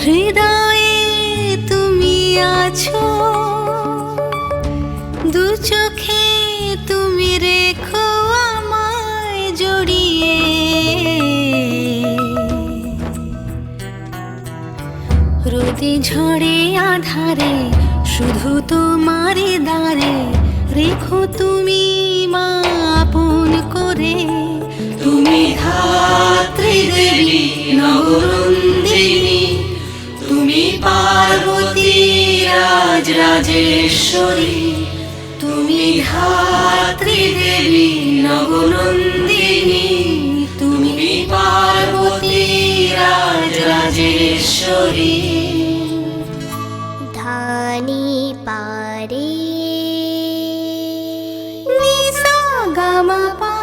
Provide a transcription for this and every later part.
হৃদয়ে তুমি আছো দু চোখে তুমি রেখো আমায় জড়িয়ে রোদে ঝড়ে আধারে, শুধু তোমারে দাঁড়ে রেখো তুমি মা আপন করে। তুমি ধাত্রী দেবী তুমি পার্বতী রাজ রাজেশ্বরী তুমি ধাত্রী দেবী নবনন্দিনী তুমি পার্বতী রাজ রাজেশ্বরী ধানি পারে নিসা গামা পা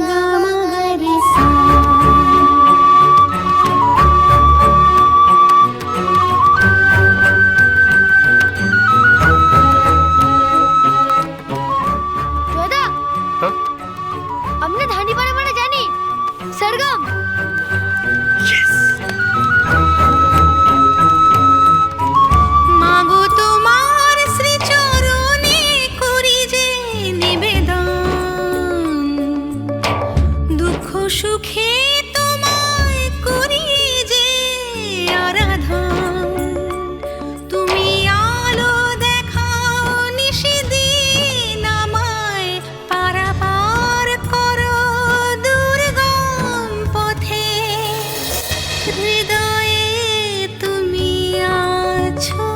গামা গরে সা দাদা হ্যাঁ? আমরা ধানি পারে মানে জানি সরগম সুখে তোমায় করি যে আরাধন তুমি আলো দেখাও নিশিদিন আমায়, পারাপার করো দুর্গম পথে। হৃদয়ে তুমি আছো,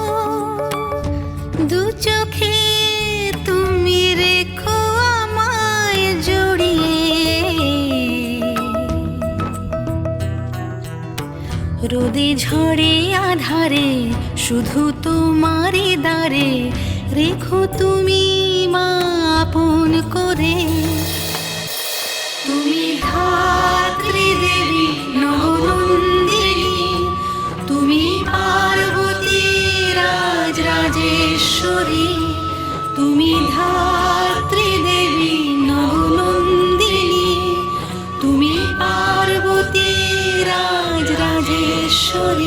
দু চোখে রোদে ঝড়ে আধারে, শুধু তোমারে দাঁড়ে রেখো তুমি মা আপন করে। তুমি ধাত্রী দেবী, নবনন্দিনী। তুমি পার্বতী রাজ রাজেশ্বরী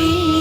see.